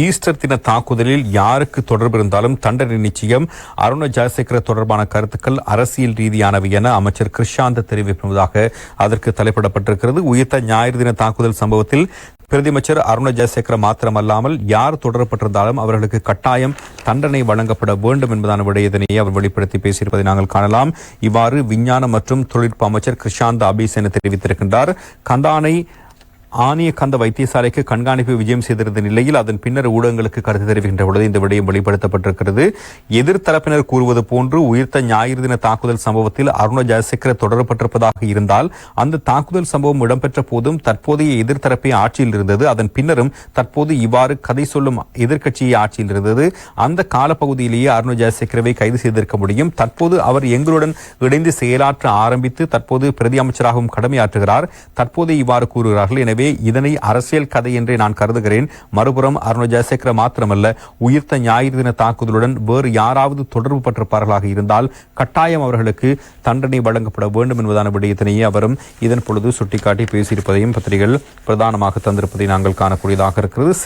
Easter தின தாக்குதலில் யாருக்கு தொடர்பு இருந்தாலும் தண்டனை நிச்சயம் அருண ஜெயசேகர தொடர்பான கருத்துக்கள் அரசியல் ரீதியானவை என அமைச்சர் கிருஷாந்த் தெரிவிப்பதாக அதற்கு தலைப்பிடப்பட்டிருக்கிறது. உயிர்த்த ஞாயிறு தின தாக்குதல் சம்பவத்தில் பிரதியமைச்சர் அருண ஜெயசேகர மாத்திரமல்லாமல் யார் தொடரப்பட்டிருந்தாலும் அவர்களுக்கு கட்டாயம் தண்டனை வழங்கப்பட வேண்டும் என்பதான விடயத்தினையே அவர் வெளிப்படுத்தி பேசியிருப்பதை நாங்கள் காணலாம். இவ்வாறு விஞ்ஞான மற்றும் தொழில்நுட்ப அமைச்சர் கிருஷாந்த் அபிசேன தெரிவித்திருக்கின்றார். கந்தானை ஆனிய கந்த வைத்தியசாலைக்கு கண்காணிப்பு விஜயம் செய்திருந்த நிலையில் அதன் பின்னர் ஊடகங்களுக்கு கருத்து தெரிவிக்கின்ற பொழுது இந்த விடயம் வெளிப்படுத்தப்பட்டிருக்கிறது. எதிர்த்தரப்பினர் கூறுவது போன்று உயிர்த்த ஞாயிறு தின தாக்குதல் சம்பவத்தில் அருண ஜெயசேகர தொடரப்பட்டிருப்பதாக இருந்தால் அந்த தாக்குதல் சம்பவம் இடம்பெற்ற போதும் தற்போதைய எதிர்த்தரப்பே ஆட்சியில் இருந்தது. அதன் பின்னரும் தற்போது இவ்வாறு கதை சொல்லும் எதிர்க்கட்சியை ஆட்சியில் இருந்தது. அந்த காலப்பகுதியிலேயே அருண ஜெயசேகரவை கைது செய்திருக்க முடியும். தற்போது அவர் எங்களுடன் இணைந்து செயலாற்ற ஆரம்பித்து தற்போது பிரதி அமைச்சராகவும் கடமையாற்றுகிறார். தற்போது இவ்வாறு கூறுகிறார்கள். எனவே இதனை அரசியல் கதை என்றே நான் கருதுகிறேன். மறுபுறம் அருண ஜெயசேகர மாத்திரமல்ல. உயிர்த்த ஞாயிறு தின தாக்குதலுடன் வேறு யாராவது தொடர்பு பட்டிருப்பார்களாக இருந்தால் கட்டாயம் அவர்களுக்கு தண்டனை வழங்கப்பட வேண்டும் என்பதான விடயத்தினையே அவரும் இதன் பொழுது சுட்டிக்காட்டி பேசியிருப்பதையும் பத்திரிகைகள் பிரதானமாக தந்திருப்பதை நாங்கள் காணக்கூடியதாக இருக்கிறது.